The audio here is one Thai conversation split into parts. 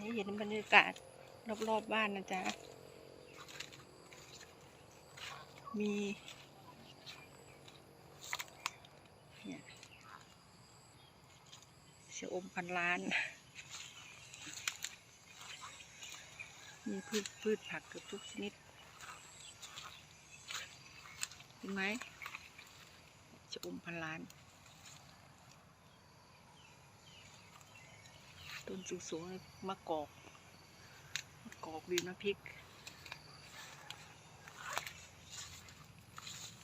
ให้เห็นบรรยากาศรอบๆบบ้านนะจ๊ะ มีเนี่ยเชะอมพันล้าน มีพืชพืชผักเกือบทุกชนิด เห็นไหมชะอมพันล้าน ต้นสูงๆมะกอกมะกอกดีน้ำพริก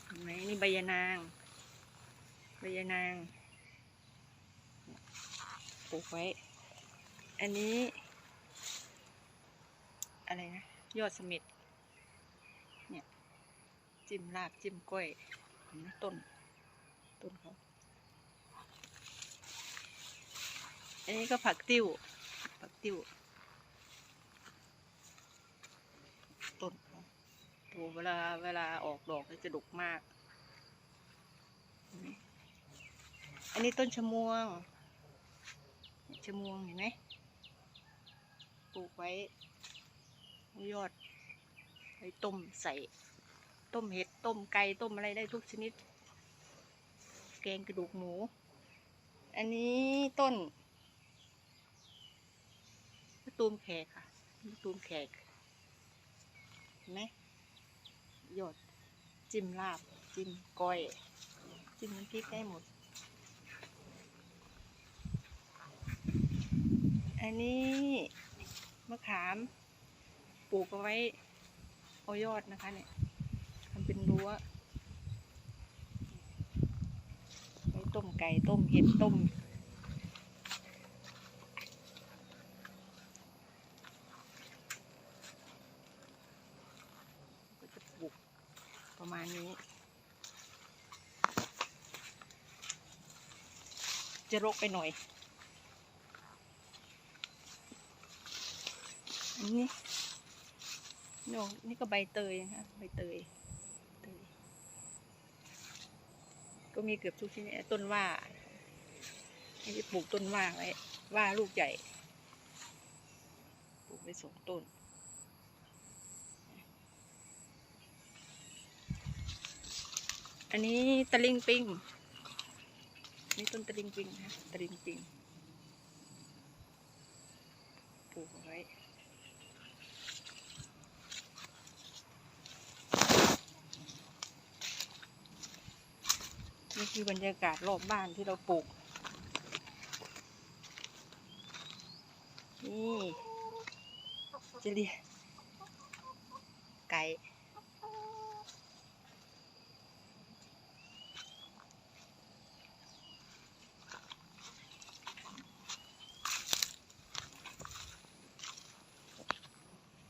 เห็นไหมนี่ใบยะนางใบยะนางปลูกไว้ อันนี้ อะไรนะ ยอดสมิดเนี่ย จิ้มลาบจิ้มก้อยต้นต้นเขา อันนี้ก็ผักติ้ว ผักติ้วต้นเขาโอ้เวลาเวลาออกดอกจะดกมาก อันนี้ต้นชะมวง ชะมวงเห็นไหมปลูกไว้ยอดไว้ต้มใส่ ต้มเห็ด ต้มไก่ ต้มอะไรได้ทุกชนิด แกงกระดูกหมู อันนี้ต้น ตูมแขกค่ะมะตูมแขกเห็นไหมหยดจิ้มลาบ จิ้มก้อย จิ้มน้ำพริกได้หมด อันนี้มะขามปลูกเอาไว้เอายอดนะคะเนี่ยทำเป็นรั้วไว้ต้มไก่ต้มเห็ดต้ม ก็จะปลูก ประมาณนี้ จะรกไปหน่อย อันนี้โนนี่ก็ใบเตยนะคะใบเตยเตย ก็มีเกือบทุกชนิดต้นว่าให้ปลูกต้นว่าไว้ว่าลูกใหญ่ ปลูกไปสองต้น อันนี้ตะลิงปิงนี่ต้นตะลิงปิงนะตะลิงปิงปลูกอาไว้นี่คือบรรยากาศรอบบ้านที่เราปลูก นี่จะเรีย